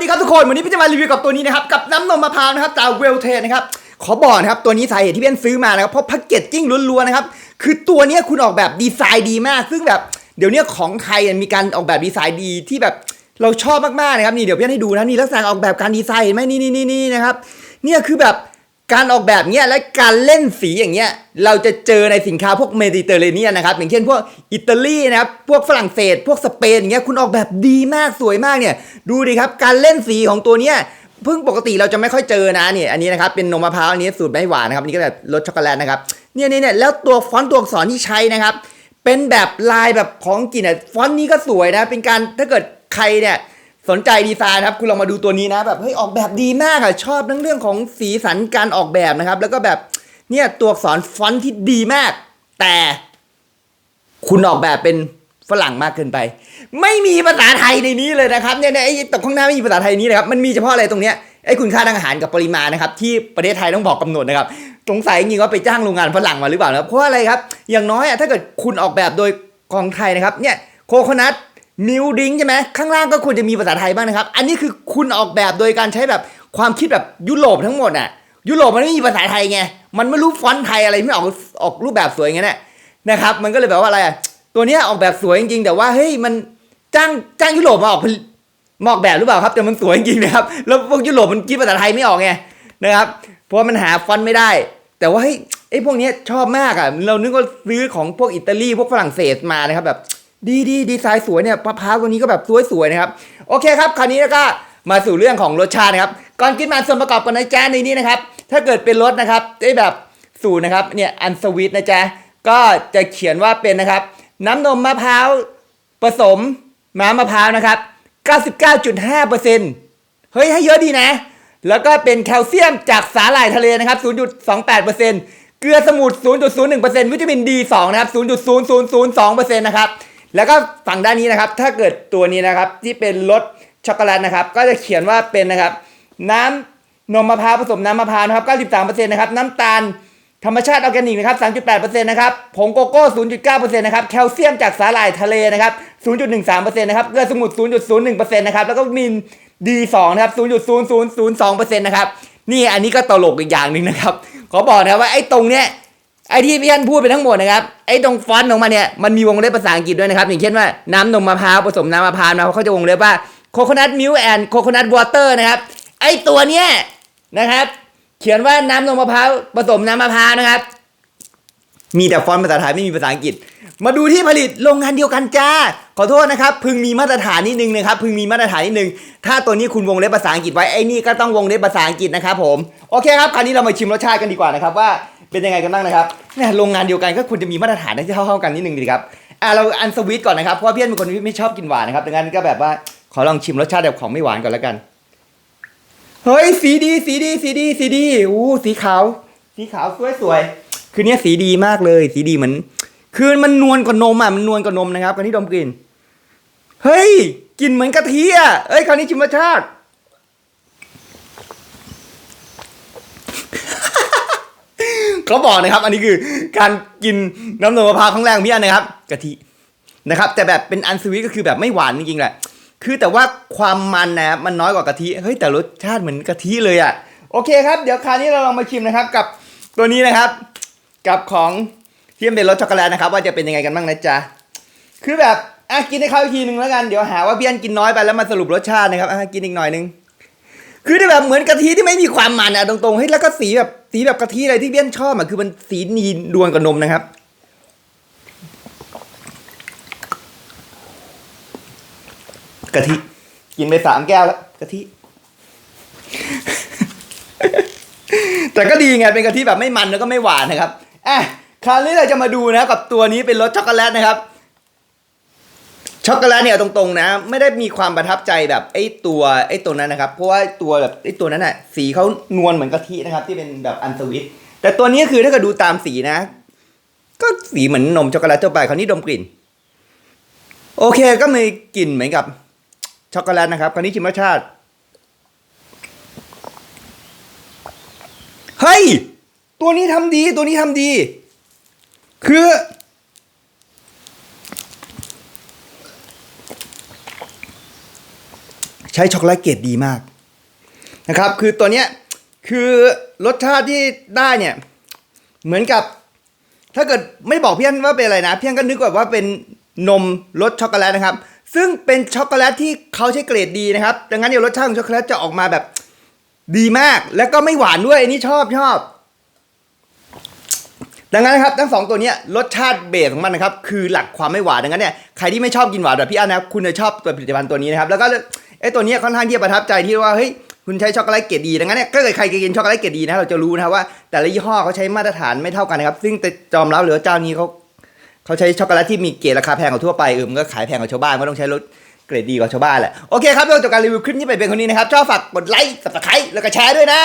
สวัสดีครับทุกคน วันนี้พี่จะมารีวิวกับตัวนี้นะครับ กับน้ำนมมะพร้าวนะครับจากเวลเทนนะครับ ขอบอกนะครับ ตัวนี้สาเหตุที่พี่ซื้อมานะครับ เพราะแพ็กเกจจิ้งล้วนๆนะครับ คือตัวนี้คุณออกแบบดีไซน์ดีมาก ซึ่งแบบเดี๋ยวนี้ของไทยมีการออกแบบดีไซน์ดีที่แบบเราชอบมากๆนะครับนี่เดี๋ยวพี่ให้ดูนะนี่ลักษณะออกแบบการดีไซน์เห็นไหมนี่นี่นี่นะครับเนี่ยคือแบบ การออกแบบเนี้ยและการเล่นสีอย่างเงี้ยเราจะเจอในสินค้าพวกเมดิเตอร์เรเนียนนะครับอย่างเช่นพวกอิตาลีนะครับพวกฝรั่งเศส พวกสเปนอย่างเงี้ยคุณออกแบบดีมากสวยมากเนี่ยดูดิครับการเล่นสีของตัวเนี้ยเพิ่งปกติเราจะไม่ค่อยเจอนะเนี่ยอันนี้นะครับเป็นนมมะพร้าวอันนี้สูตรไม่หวานนะครับอันนี่ก็แบบรสช็อกโกแลตนะครับเนี่ยเนี่ยเนี่ยแล้วตัวฟอนต์ตัวอักษรที่ใช้นะครับเป็นแบบลายแบบของกฤษเนี่ยฟอนต์นี้ก็สวยนะเป็นการถ้าเกิดใครเนี่ย สนใจดีไซน์ครับคุณลองมาดูตัวนี้นะแบบเฮ้ยออกแบบดีมากอะชอบทั้งเรื่องของสีสันการออกแบบนะครับ แล้วก็แบบเนี่ยตัวอักษรฟอนต์ที่ดีมาก แต่คุณออกแบบเป็นฝรั่งมากเกินไป ไม่มีภาษาไทยในนี้เลยนะครับเนี่ยไอ้ตรงข้างหน้าไม่มีภาษาไทยนี้นะครับมันมีเฉพาะอะไรตรงเนี้ยไอ้คุณค่าทางอาหารกับปริมาณนะครับที่ประเทศไทยต้องบอกกำหนดนะครับสงสัยจริงว่าไปจ้างโรงงานฝรั่งมาหรือเปล่านะครับเพราะอะไรครับ อย่างน้อยอะถ้าเกิดคุณออกแบบโดยของไทยนะครับเนี่ยโคโคนัท มิวดิงใช่ไหมข้างล่างก็ควรจะมีภาษาไทยบ้างนะครับ อันนี้คือคุณออกแบบโดยการใช้แบบความคิดแบบยุโรปทั้งหมดอะยุโรปมันไม่มีภาษาไทยไงมันไม่รู้ฟอนต์ไทยอะไรไม่ออกออกรูปแบบสวยอย่างเงี้ยนะนะครับ มันก็เลยแบบว่าอะไรตัวเนี้ยออกแบบสวยจริงๆแต่ว่าเฮ้ยมันจ้างจ้างยุโรปมาออกมอกแบบหรือเปล่าครับแต่มันสวยจริงนะครับแล้วพวกยุโรปมันคิดภาษาไทยไม่ออกไงนะครับ เพราะมันหาฟอนต์ไม่ได้ แต่ว่าเฮ้ยไอ้พวกนี้ชอบมากอะเรานึกว่าซื้อของพวกอิตาลีพวกฝรั่งเศสมานะครับแบบ ดีดีดีไซน์สวยเนี่ยมะพร้าวตัวนี้ก็แบบสวยๆนะครับ โอเคครับ คราวนี้แล้วก็มาสู่เรื่องของรสชาตินะครับ ก่อนกินมาส่วนประกอบกันนะจ๊ะในนี้นะครับ ถ้าเกิดเป็นรสนะครับได้แบบสูตรนะครับ เนี่ยอันสวีทนะจ๊ะ ก็จะเขียนว่าเป็นนะครับ น้ำนมมะพร้าวผสมน้ำมะพร้าวนะครับ 99.5%เฮ้ยให้เยอะดีนะ แล้วก็เป็นแคลเซียมจากสาหร่ายทะเลนะครับ 0.28%เกลือสมุทร0.01%วิตามิน D2 นะครับ 0.0002%นะครับ แล้วก็ฝั่งด้านนี้นะครับ ถ้าเกิดตัวนี้นะครับที่เป็นรสช็อกโกแลตนะครับ ก็จะเขียนว่าเป็นนะครับ น้ำนมมะพร้าวผสมน้ำมะพร้าวนะครับ93%นะครับน้ำตาลธรรมชาติออร์แกนิกนะครับ 3.8%นะครับ ผงโกโก้ 0.9%นะครับ แคลเซียมจากสาหร่ายทะเลนะครับ 0.13%นะครับ เกลือสมุทร0.01%นะครับ แล้วก็มิน D2 นะครับ 0.0002%นะครับ นี่อันนี้ก็ตลกอีกอย่างหนึ่งนะครับ ขอบอกนะว่าไอ้ตรงเนี้ย ไอที่พี่ท่านพูดไปทั้งหมดนะครับไอตรงฟอนต์ของมันเนี่ยมันมีวงเล็บภาษาอังกฤษด้วยนะครับอย่างเช่นว่าน้ำนมมะพร้าวผสมน้ำมะพร้าวนะเขาจะวงเล็บว่า coconut milk and coconut water นะครับไอตัวเนี้ยนะครับ เขียนว่าน้ำนมมะพร้าวผสมน้ำมะพร้าวนะครับ มีแต่ฟอนต์ภาษาไทยไม่มีภาษาอังกฤษ มาดูที่ผลิตโรงงานเดียวกันจ้า ขอโทษนะครับ พึงมีมาตรฐานนิดนึงนะครับ พึงมีมาตรฐานนิดนึง ถ้าตัวนี้คุณวงเล็บภาษาอังกฤษไว้ไอ้นี่ก็ต้องวงเล็บภาษาอังกฤษนะครับผมโอเคครับคราวนี้เรามาชิมรสชาติกันดีกว่านะครับว่า เป็นยังไงกันบ้างนะครับเนี่ยโรงงานเดียวกันก็ควรจะมีมาตรฐานที่เท่าๆกันนิดนึงดีครับอะเราอันสวีทก่อนนะครับเพราะว่าพี่เป็นคนที่ไม่ชอบกินหวานนะครับดังนั้นก็แบบว่าขอลองชิมรสชาติแบบของไม่หวานก่อนแล้วกัน เฮ้ยสีดีสีดีสีดีสีดีอู้สีขาวสีขาวสวยสวยคือเนี้ยสีดีมากเลย สีดีเหมือนคือมันนวลกว่านมอะมันนวลกว่านมนะครับกันที่ดมกลิ่นเฮ้ยกลิ่นเหมือนกะทิอะเอ้ยคราวนี้ชิมรสชาติ เขาบอกนะครับ อันนี้คือการกินน้ำนมมะพร้าวครั้งแรกของพี่อันนะครับกะทินะครับ แต่แบบเป็นอันสวีทก็คือแบบไม่หวานจริงๆแหละ คือแต่ว่าความมันนะครับมันน้อยกว่ากะทิเฮ้ยแต่รสชาติเหมือนกะทิเลยอะโอเคครับ เดี๋ยวคราวนี้เราลองมาชิมนะครับ กับตัวนี้นะครับ กับของที่มันเป็นรสช็อกโกแลตนะครับ ว่าจะเป็นยังไงกันบ้างนะจ๊ะคือแบบอะกินให้เขาอีกทีหนึ่งแล้วกันเดี๋ยวหาว่าพี่อันกินน้อยไปแล้วมาสรุปรสชาตินะครับอะกินอีกหน่อยหนึงคือได้แบบเหมือนกะทิที่ไม่มีความมันอะตรงๆเฮ้ยแล้วก็สีแบบ สีแบบกะทิอะไรที่เบี้ยนชอบอะคือมันสีนีนวลกับนมนะครับ กะทิ กินไปสามแก้วแล้วกะทิ แต่ก็ดีไงเป็นกะทิแบบไม่มันแล้วก็ไม่หวานนะครับอะคราวนี้เราจะมาดูนะครับกับตัวนี้เป็นรสช็อกโกแลตนะครับ ช็อกโกแลตเนี่ยตรงๆนะ ไม่ได้มีความประทับใจแบบไอ้ตัวไอ้ตัวนั้นนะครับ เพราะว่าตัวแบบไอ้ตัวนั้นอะสีเขานวลเหมือนกะทินะครับ ที่เป็นแบบอันสวิตแต่ตัวนี้คือถ้าเกิดดูตามสีนะ ก็สีเหมือนนมช็อกโกแลตทั่วไปคราวนี้ดมกลิ่น โอเคก็มีกลิ่นเหมือนกับช็อกโกแลตนะครับคราวนี้ชิมรสชาติ เฮ้ย ตัวนี้ทำดีตัวนี้ทำดี คือ ชช้ช็อกโกแลตเกรดดีมากนะครับ คือตัวเนี้ยคือรสชาติที่ได้เนี่ย เหมือนกับ ถ้าเกิดไม่บอกพี่อันว่าเป็นอะไรนะพี่อันก็นึกแบบว่าเป็นนมรสช็อกโกแลตนะครับ ซึ่งเป็นช็อกโกแลตที่เขาใช้เกรดดีนะครับ ดังนั้นเดี๋ยวรสชาติของช็อกโกแลตจะออกมาแบบดีมาก แล้วก็ไม่หวานด้วยอันนี้ชอบชอบ ดังนั้นครับทั้งสองตัวเนี้ยรสชาติเบสของมันนะครับ คือหลักความไม่หวานดังนั้นเนี่ยใครที่ไม่ชอบกินหวานแบบพี่อันนะครับคุณจะชอบตัวผลิตภัณฑ์ตัวนี้นะครับ แล้วก็ ไอ้ตัวนี้ค่อนข้างที่จะประทับใจที่ว่าเฮ้ยคุณใช้ช็อกโกแลตเกรดดีดังนั้นเนี่ยถ้าเกิดใครกินช็อกโกแลตเกรดดีนะเราจะรู้นะว่า แต่ละยี่ห้อเขาใช้มาตรฐานไม่เท่ากันนะครับ ซึ่งจอมรับเลยว่าเจ้านี้เขาเขาใช้ช็อกโกแลตที่มีเกรดราคาแพงกว่าทั่วไปเออมันก็ขายแพงกว่าชาวบ้านก็ต้องใช้รสเกรดดีกว่าชาวบ้านแหละโอเคครับเรื่องจบการรีวิวคลิปนี้ไปเป็นคนนี้นะครับชอบฝากกดไลค์สับสไครต์แล้วก็แชร์ด้วยนะ